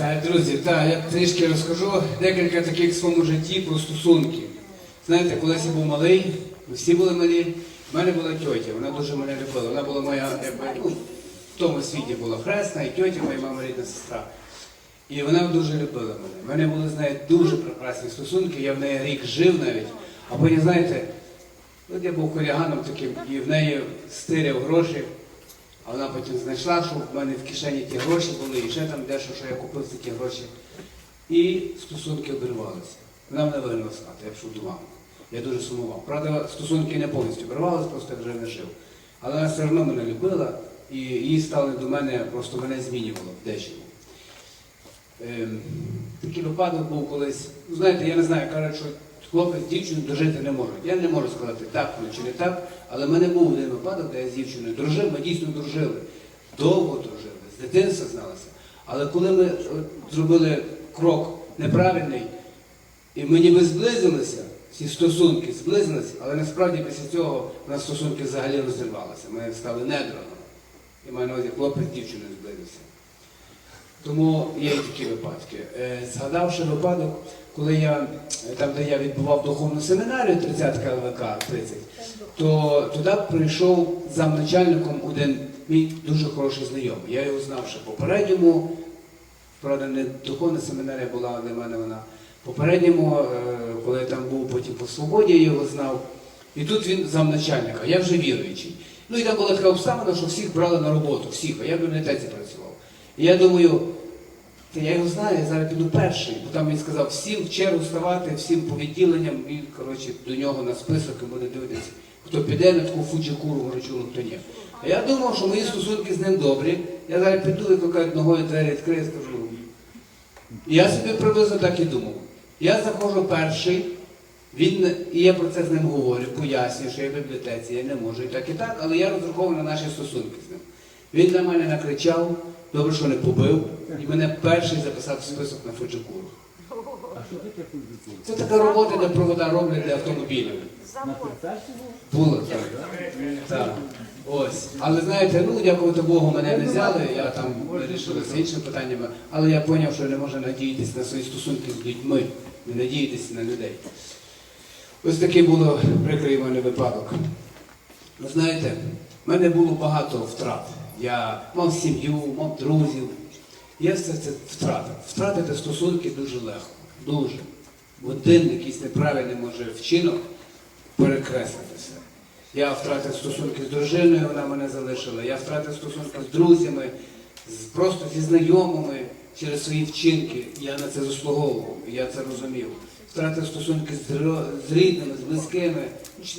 Е, Друзі, так, я трішки розкажу декілька таких в своєму житті про стосунки. Знаєте, колись я був малий, ми всі були малі. В мене була тьотя, вона дуже мене любила. Вона була моя, якби, ну, в тому світі була хресна, і тьотя, моя мама рідна сестра. І вона дуже любила мене. У мене були, знаєте, дуже прекрасні стосунки, я в неї рік жив навіть. А потім, знаєте, от я був хуліганом таким, і в неї стиряв гроші. А вона потім знайшла, що в мене в кишені ті гроші були, і ще там дещо, що я купив за ті гроші. І стосунки обірвалися. Вона мене вигнала з я пішов до мами. Я дуже сумував. Правда, стосунки не повністю обірвалися, просто я вже не жив. Але вона все одно мене любила, і її стали до мене, просто мене змінювало в дечому. Ем, такий випадок був колись. Ну, знаєте, я не знаю, кажуть, що хлопець з дівчиною дружити не можуть. Я не можу сказати так чи не так, але в мене був один випадок, де я з дівчиною дружив, ми дійсно дружили. Довго дружили, з дитинства зналися. Але коли ми зробили крок неправильний, і ми ніби зблизилися, ці стосунки зблизилися, але насправді після цього у нас стосунки взагалі розірвалися. Ми стали недрами. І маю на увазі хлопець дівчиною зблизився. Тому є і такі випадки. Е, Згадавши випадок, коли я е, там, де я відбував духовну семінарію 30 ЛВК 30, то туди прийшов замначальником один мій дуже хороший знайомий. Я його знав ще попередньому, правда, не духовна семінарія була для мене вона. Попередньому, е, коли я там був потім по свободі, я його знав. І тут він замначальника, я вже віруючий. Ну і там була така обставина, що всіх брали на роботу, всіх, а я в бібліотеці працював. І я думаю, та я його знаю, я зараз піду перший, бо там він сказав, всім в чергу ставати, всім по відділенням, і коротше, до нього на список і буде дивитися, хто піде на таку фуджикуру горочулу, хто ні. А я думав, що мої стосунки з ним добрі. Я зараз піду, то кажуть, ногою двері відкрию, скажу. І я собі приблизно так і думав. Я заходжу перший, він, і я про це з ним говорю, пояснюю, що я в бібліотеці, я не можу і так, і так, але я розраховую на наші стосунки з ним. Він на мене накричав, добре, що не побив, і мене перший записав в список на Фуджикуру. Це така робота, де провода роблять для автомобілів. Було так. так. Ось. Але знаєте, ну дякувати Богу, мене не взяли, я там вирішили з іншими питаннями, але я зрозумів, що не можна надіятися на свої стосунки з людьми, не надіятися на людей. Ось такий був прикрий мене випадок. Ви знаєте, в мене було багато втрат. Я мав сім'ю, мав друзів. Я все це втратив. Втратити стосунки дуже легко. Дуже. Один якийсь неправильний може вчинок перекреслити все. Я втратив стосунки з дружиною, вона мене залишила. Я втратив стосунки з друзями, просто зі знайомими через свої вчинки. Я на це заслуговував, я це розумів. Втратив стосунки з, рідними, з близькими,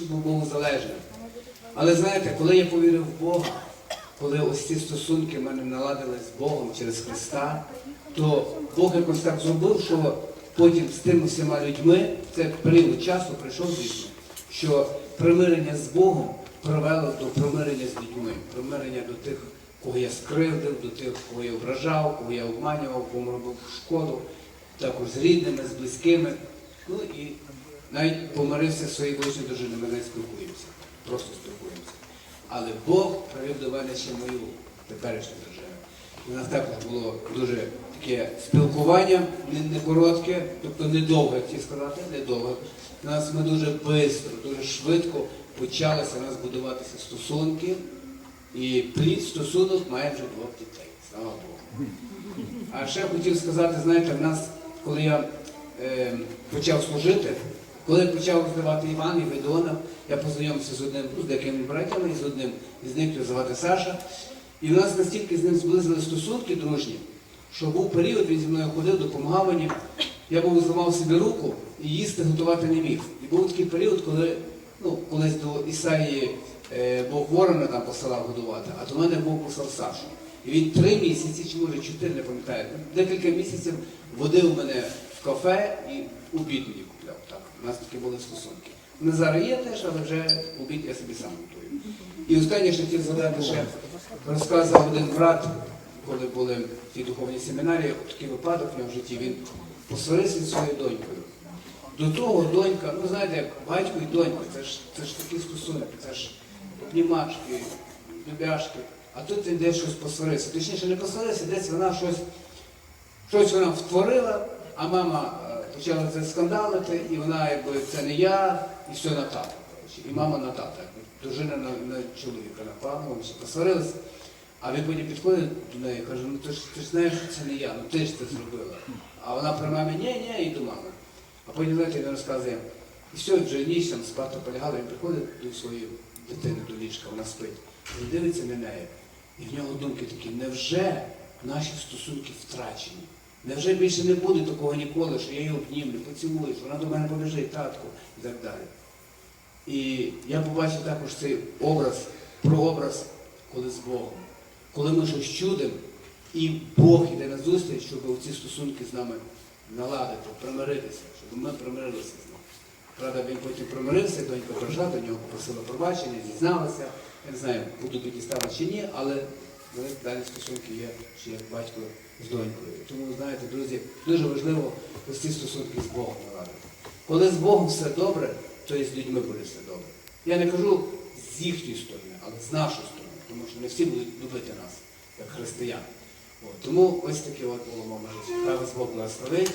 був залежним. Але знаєте, коли я повірив в Бога, коли ось ці стосунки в мене наладились з Богом через Христа, то Бог якось так зробив, що потім з тими всіма людьми це період часу прийшов звісно, що примирення з Богом привело до примирення з людьми, примирення до тих, кого я скривдив, до тих, кого я ображав, кого я обманював, кому робив шкоду, також з рідними, з близькими. Ну і навіть помирився зі своєю колишньою дружиною, ми не спілкуємося, просто спілкуємося. Але Бог привів до мене ще мою теперішню дружину. У нас також було дуже таке спілкування, не, коротке, тобто недовге, як хотів сказати, недовге. У нас ми дуже швидко, дуже швидко почалися у нас будуватися стосунки. І плід стосунок має вже двох дітей. Слава Богу. А ще хотів сказати, знаєте, в нас, коли я е, почав служити, коли я почав здавати Іван і Ведона, я познайомився з одним, з деякими братями, і з одним із них його звати Саша. І в нас настільки з ним зблизили стосунки дружні, що був період, він зі мною ходив, допомагав мені. Я був зламав собі руку і їсти готувати не міг. І був такий період, коли ну, колись до Ісаї е, Бог ворона там посилав годувати, а до мене Бог послав Сашу. І він три місяці, чи може чотири, не пам'ятаю, декілька місяців водив мене в кафе і обід мені купляв. Так, у нас такі були стосунки. Вони зараз є теж, але вже обід я собі сам готую. І останнє, що хотів згадати, ще розказував один брат, коли були в тій духовній семінарії, такий випадок в нього в житті, він посварився зі своєю донькою. До того донька, ну знаєте, як батько і донька, це ж, це ж такі стосунки, це ж обнімашки, любяшки. А тут він десь щось посварився. Точніше, не посварився, десь вона щось Щось вона втворила, а мама почала це скандалити, і вона якби це не я, і все на тата. І мама на тата. Дружина на, на чоловіка напала, вони всі посварилися. А він потім підходить до неї і каже, ну ти ж ти ж знаєш, що це не я, ну ти ж це зробила. А вона при мамі, ні, ні, і до мами. А потім знаєте, він розказує, і все, вже ніч там спати полягала, він приходить до своєї дитини до ліжка, вона спить. Він дивиться на неї. І в нього думки такі, невже наші стосунки втрачені? Невже більше не буде такого ніколи, що я її обнімлю, поцілую, що вона до мене побіжить, татку і так далі. І я побачив також цей образ, прообраз, коли з Богом. Коли ми щось чудимо, і Бог йде на зустріч, щоб ці стосунки з нами наладити, примиритися, щоб ми примирилися з ним. Правда, він потім примирився, донька прийшла до нього, попросила пробачення, зізналася. Я не знаю, буду підістала чи ні, але але далі стосунки є ще як батько з донькою. Тому, знаєте, друзі, дуже важливо ці стосунки з Богом наладити. Коли з Богом все добре, то і з людьми буде все добре. Я не кажу з їхньої сторони, але з нашої сторони, тому що не всі будуть любити нас, як християн. Тому ось таке от було мама життя. Хай вас Бог благословить.